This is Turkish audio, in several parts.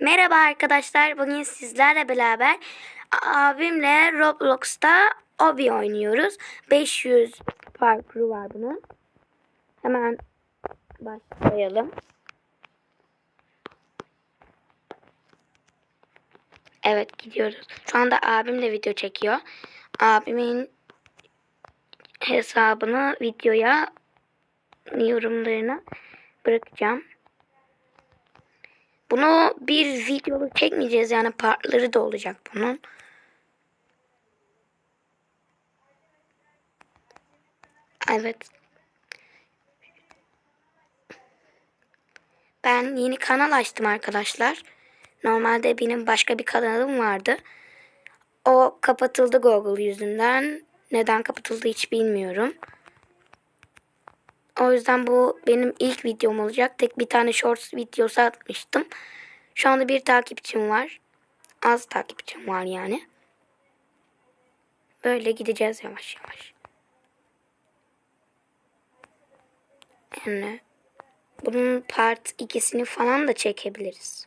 Merhaba arkadaşlar. Bugün sizlerle beraber abimle Roblox'ta Obi oynuyoruz. 500 parkuru var bunun. Hemen başlayalım. Evet gidiyoruz. Şu anda abim de video çekiyor. Abimin hesabını videoya yorumlarına bırakacağım. Bunu bir videolu çekmeyeceğiz yani partları da olacak bunun. Evet. Ben yeni kanal açtım arkadaşlar. Normalde benim başka bir kanalım vardı. O kapatıldı Google yüzünden. Neden kapatıldı hiç bilmiyorum. O yüzden bu benim ilk videom olacak. Tek bir tane shorts videosu atmıştım. Şu anda bir takipçim var. Az takipçim var yani. Böyle gideceğiz yavaş yavaş. Yani bunun part ikisini falan da çekebiliriz.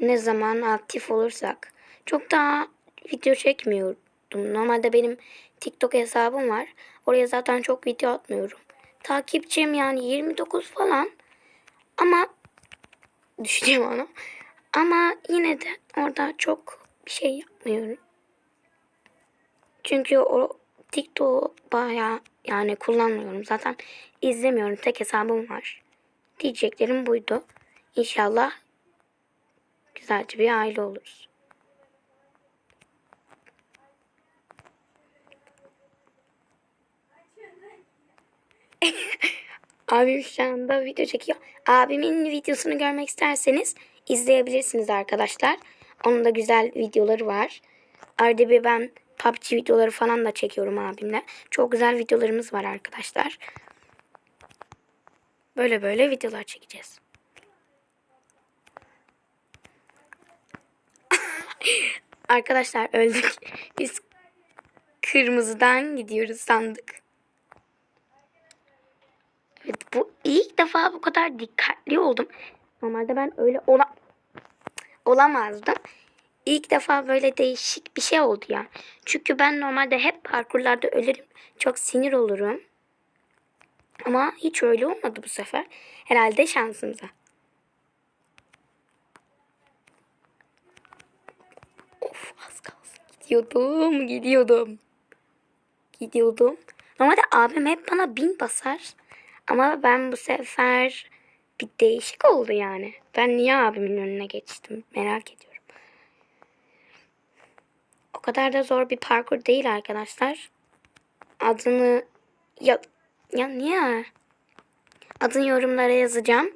Ne zaman aktif olursak. Çok daha video çekmiyordum. Normalde benim TikTok hesabım var. Oraya zaten çok video atmıyorum. Takipçim yani 29 falan. Ama düşeceğim onu. Ama yine de orada çok bir şey yapmıyorum. Çünkü o TikTok'u bayağı yani kullanmıyorum. Zaten izlemiyorum. Tek hesabım var. Diyeceklerim buydu. İnşallah güzelce bir aile oluruz. Abim şu anda video çekiyor. Abimin videosunu görmek isterseniz izleyebilirsiniz arkadaşlar. Onun da güzel videoları var. Bir ben PUBG videoları falan da çekiyorum abimle. Çok güzel videolarımız var arkadaşlar. Böyle böyle videolar çekeceğiz. arkadaşlar öldük. Biz kırmızıdan gidiyoruz sandık. Evet bu ilk defa bu kadar dikkatli oldum. Normalde ben öyle ola olamazdım. İlk defa böyle değişik bir şey oldu ya. Çünkü ben normalde hep parkurlarda ölürüm. Çok sinir olurum. Ama hiç öyle olmadı bu sefer. Herhalde şansımıza. Of az kalsın. Gidiyordum, gidiyordum. Gidiyordum. Normalde abim hep bana bin basar. Ama ben bu sefer bir değişik oldu yani. Ben niye abimin önüne geçtim merak ediyorum. O kadar da zor bir parkur değil arkadaşlar. Adını ya ya niye? Adını yorumlara yazacağım.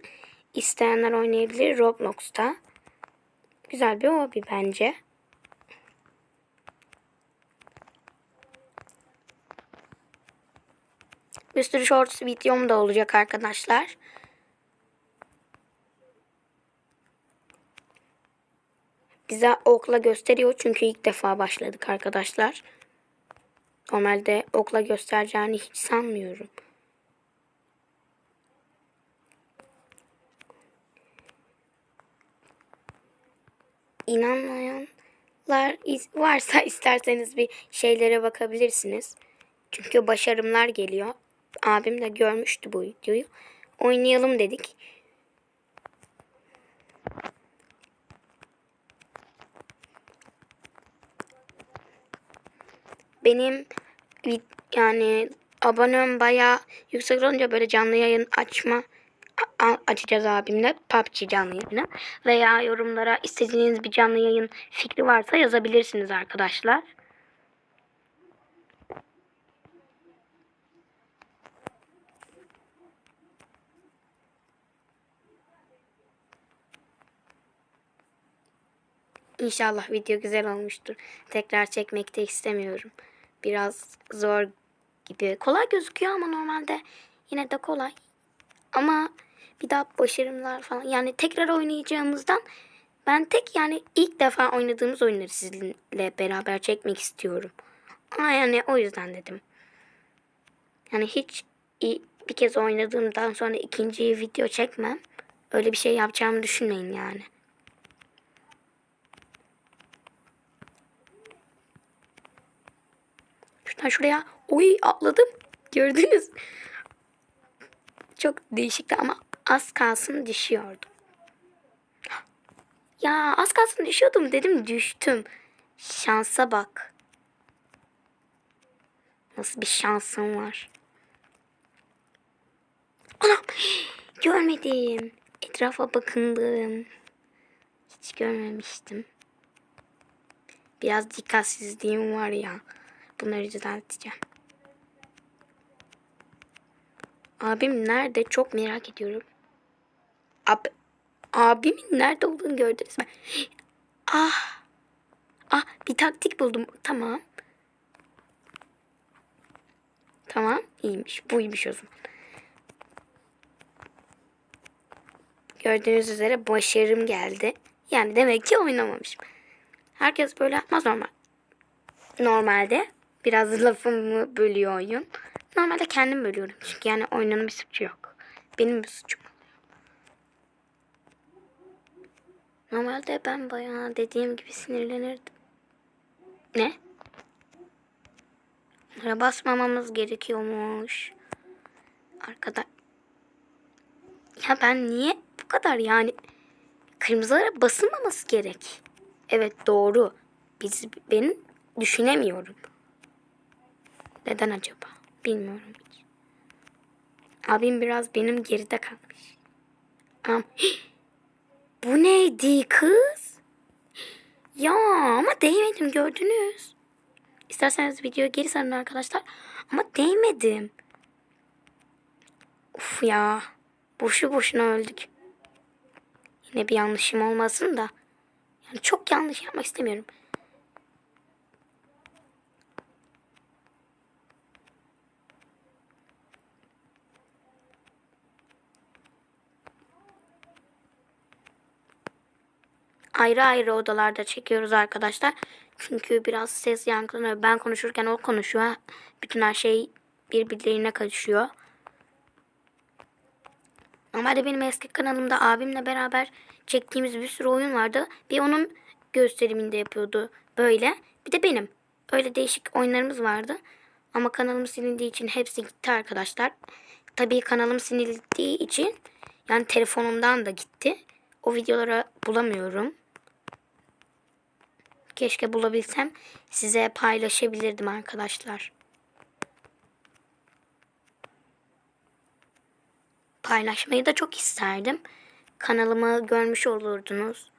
İsteyenler oynayabilir Roblox'ta. Güzel bir hobi bence. Bir sürü shorts videom da olacak arkadaşlar. Bize okla gösteriyor çünkü ilk defa başladık arkadaşlar. Normalde okla göstereceğini hiç sanmıyorum. İnanmayanlar varsa isterseniz bir şeylere bakabilirsiniz. Çünkü başarımlar geliyor. Abim de görmüştü bu videoyu. Oynayalım dedik. Benim yani abonem baya yüksek olunca böyle canlı yayın açma açacağız abimle PUBG canlı yayını veya yorumlara istediğiniz bir canlı yayın fikri varsa yazabilirsiniz arkadaşlar. İnşallah video güzel olmuştur. Tekrar çekmek de istemiyorum. Biraz zor gibi. Kolay gözüküyor ama normalde yine de kolay. Ama bir daha başarımlar falan. Yani tekrar oynayacağımızdan ben tek yani ilk defa oynadığımız oyunları sizinle beraber çekmek istiyorum. Ama yani o yüzden dedim. Yani hiç bir kez oynadığımdan sonra ikinci video çekmem. Öyle bir şey yapacağımı düşünmeyin yani. Ben şuraya oy atladım. Gördünüz. Çok değişikti ama az kalsın düşüyordum. Ya az kalsın düşüyordum dedim düştüm. Şansa bak. Nasıl bir şansım var. Anam görmedim. Etrafa bakındım. Hiç görmemiştim. Biraz dikkatsizliğim var ya. Bunları düzelteceğim. Abim nerede? Çok merak ediyorum. Ab abimin nerede olduğunu gördünüz mü? Ah. Ah bir taktik buldum. Tamam. Tamam iyiymiş. Buymuş o zaman. Gördüğünüz üzere başarım geldi. Yani demek ki oynamamışım. Herkes böyle yapmaz normal. Normalde biraz lafımı bölüyor oyun. Normalde kendim bölüyorum. Çünkü yani oyunun bir suçu yok. Benim bir suçum. Normalde ben bayağı dediğim gibi sinirlenirdim. Ne? Bunlara basmamamız gerekiyormuş. Arkada. Ya ben niye bu kadar yani kırmızılara basılmaması gerek. Evet doğru. Biz benim düşünemiyorum. Neden acaba? Bilmiyorum hiç. Abim biraz benim geride kalmış. Am Bu neydi kız? Ya ama değmedim gördünüz. İsterseniz videoyu geri sarın arkadaşlar. Ama değmedim. Uf ya. Boşu boşuna öldük. Yine bir yanlışım olmasın da. Yani çok yanlış yapmak istemiyorum. Ayrı ayrı odalarda çekiyoruz arkadaşlar. Çünkü biraz ses yankılanıyor. Ben konuşurken o konuşuyor. Bütün her şey birbirlerine karışıyor. Normalde benim eski kanalımda abimle beraber çektiğimiz bir sürü oyun vardı. Bir onun gösteriminde yapıyordu böyle. Bir de benim. Öyle değişik oyunlarımız vardı. Ama kanalım silindiği için hepsi gitti arkadaşlar. Tabii kanalım silindiği için yani telefonumdan da gitti. O videoları bulamıyorum. Keşke bulabilsem size paylaşabilirdim arkadaşlar. Paylaşmayı da çok isterdim. Kanalımı görmüş olurdunuz.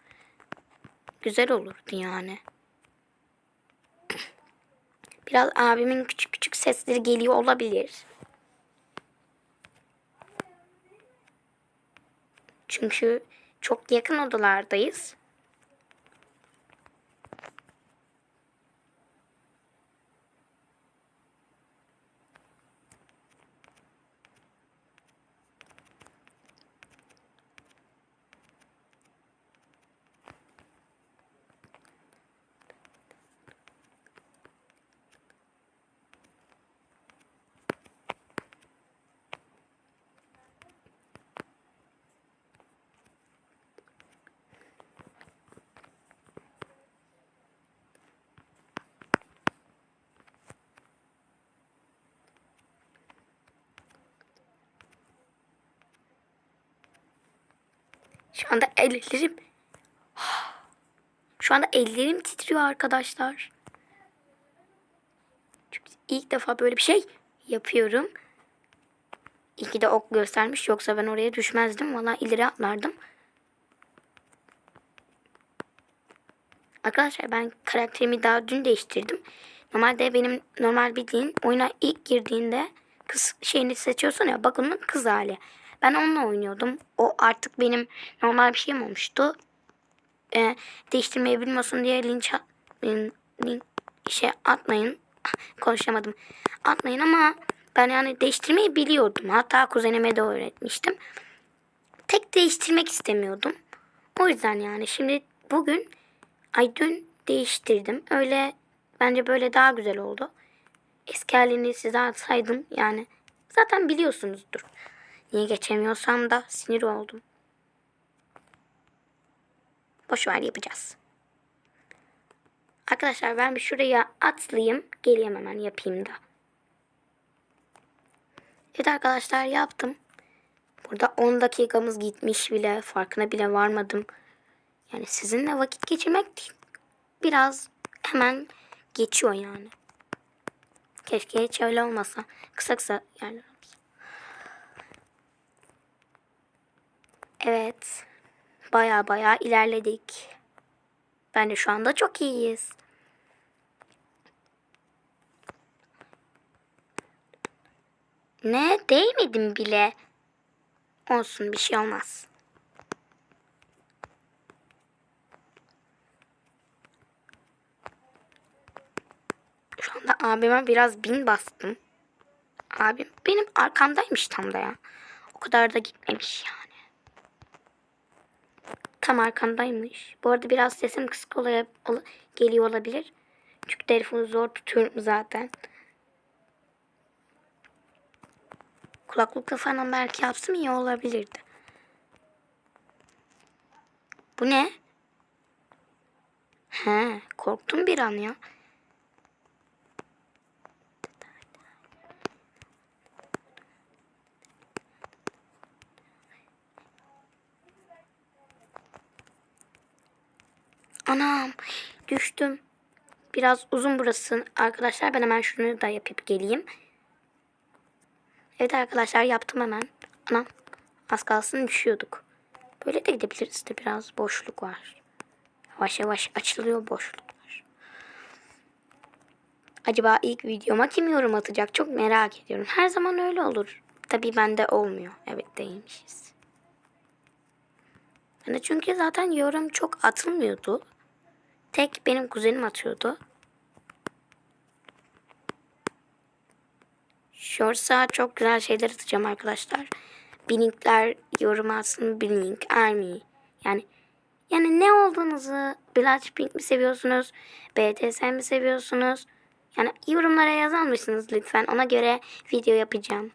Güzel olurdu yani. Biraz abimin küçük küçük sesleri geliyor olabilir. Çünkü çok yakın odalardayız. Şu anda ellerim şu anda ellerim titriyor arkadaşlar. Çünkü ilk defa böyle bir şey yapıyorum. İyi ki de ok göstermiş. Yoksa ben oraya düşmezdim. Valla ileri atlardım. Arkadaşlar ben karakterimi daha dün değiştirdim. Normalde benim normal bildiğin oyuna ilk girdiğinde kız şeyini seçiyorsun ya bak onun kız hali. Ben onunla oynuyordum. O artık benim normal bir şeyim olmuştu. Ee, değiştirmeyi bilmiyorsun diye linç, link, link şey atmayın. Konuşamadım. Atmayın ama ben yani değiştirmeyi biliyordum. Hatta kuzenime de öğretmiştim. Tek değiştirmek istemiyordum. O yüzden yani şimdi bugün ay dün değiştirdim. Öyle bence böyle daha güzel oldu. Eski halini size atsaydım yani zaten biliyorsunuzdur. Niye geçemiyorsam da sinir oldum. Boş ver yapacağız. Arkadaşlar ben bir şuraya atlayayım. Geleyim hemen yapayım da. Evet arkadaşlar yaptım. Burada 10 dakikamız gitmiş bile. Farkına bile varmadım. Yani sizinle vakit geçirmek biraz hemen geçiyor yani. Keşke hiç öyle olmasa. Kısa kısa yani. Evet. Baya baya ilerledik. Bence şu anda çok iyiyiz. Ne? Değmedim bile. Olsun bir şey olmaz. Şu anda abime biraz bin bastım. Abim benim arkamdaymış tam da ya. O kadar da gitmemiş yani. Tam arkamdaymış. Bu arada biraz sesim kısık olaya, ola- geliyor olabilir. Çünkü telefonu zor tutuyorum zaten. Kulaklıkla falan belki yapsam iyi olabilirdi. Bu ne? He, korktum bir an ya. Anam düştüm. Biraz uzun burası arkadaşlar. Ben hemen şunu da yapıp geleyim. Evet arkadaşlar yaptım hemen. Anam az kalsın düşüyorduk. Böyle de gidebiliriz de biraz boşluk var. Yavaş yavaş açılıyor boşluklar. Acaba ilk videoma kim yorum atacak çok merak ediyorum. Her zaman öyle olur. Tabii bende olmuyor. Evet değilmişiz. Yani çünkü zaten yorum çok atılmıyordu. Tek benim kuzenim atıyordu. Shorts'a çok güzel şeyler atacağım arkadaşlar. Bininkler yorum atsın. Binink, Army. Yani yani ne olduğunuzu Blackpink mi seviyorsunuz? BTS mi seviyorsunuz? Yani yorumlara yazar mısınız lütfen? Ona göre video yapacağım.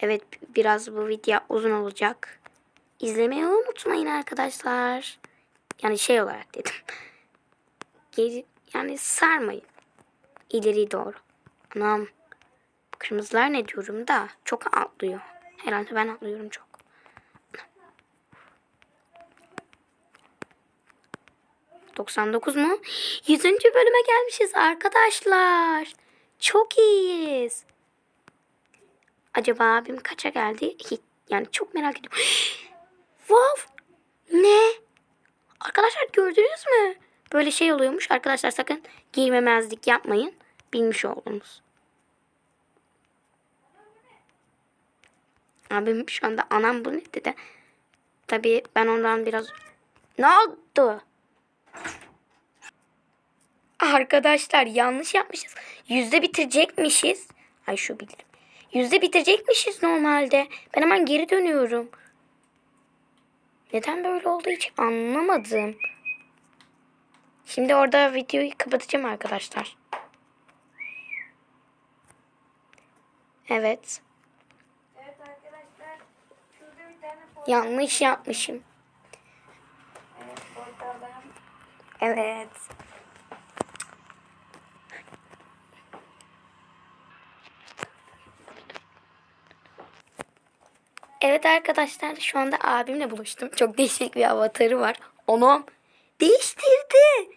Evet biraz bu video uzun olacak. İzlemeyi unutmayın arkadaşlar. Yani şey olarak dedim. Geri, yani sarmayın. İleri doğru. Anam. Kırmızılar ne diyorum da çok atlıyor. Herhalde ben atlıyorum çok. ...99 mu? 100. bölüme gelmişiz arkadaşlar. Çok iyiyiz. Acaba abim kaça geldi? Hiç, yani çok merak ediyorum. wow! Ne? Arkadaşlar gördünüz mü? Böyle şey oluyormuş. Arkadaşlar sakın giymemezlik yapmayın. Bilmiş oldunuz. Abim şu anda anam bu ne dedi. Tabii ben ondan biraz... Ne oldu? Arkadaşlar yanlış yapmışız. Yüzde bitirecekmişiz. Ay şu bilirim. Yüzde bitirecekmişiz normalde. Ben hemen geri dönüyorum. Neden böyle oldu hiç anlamadım. Şimdi orada videoyu kapatacağım arkadaşlar. Evet. Evet arkadaşlar şurada bir tane foto Yanlış yapmışım. Evet. Evet arkadaşlar şu anda abimle buluştum. Çok değişik bir avatarı var. Onu değiştirdi.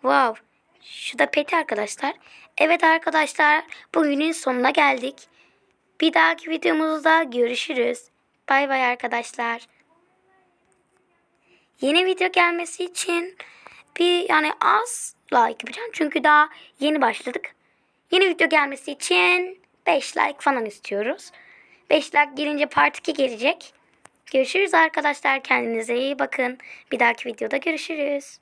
Wow. Şu da peti arkadaşlar. Evet arkadaşlar bugünün sonuna geldik. Bir dahaki videomuzda görüşürüz. Bay bay arkadaşlar. Yeni video gelmesi için bir yani az like yapacağım. Çünkü daha yeni başladık. Yeni video gelmesi için 5 like falan istiyoruz. 5 like gelince part 2 gelecek. Görüşürüz arkadaşlar. Kendinize iyi bakın. Bir dahaki videoda görüşürüz.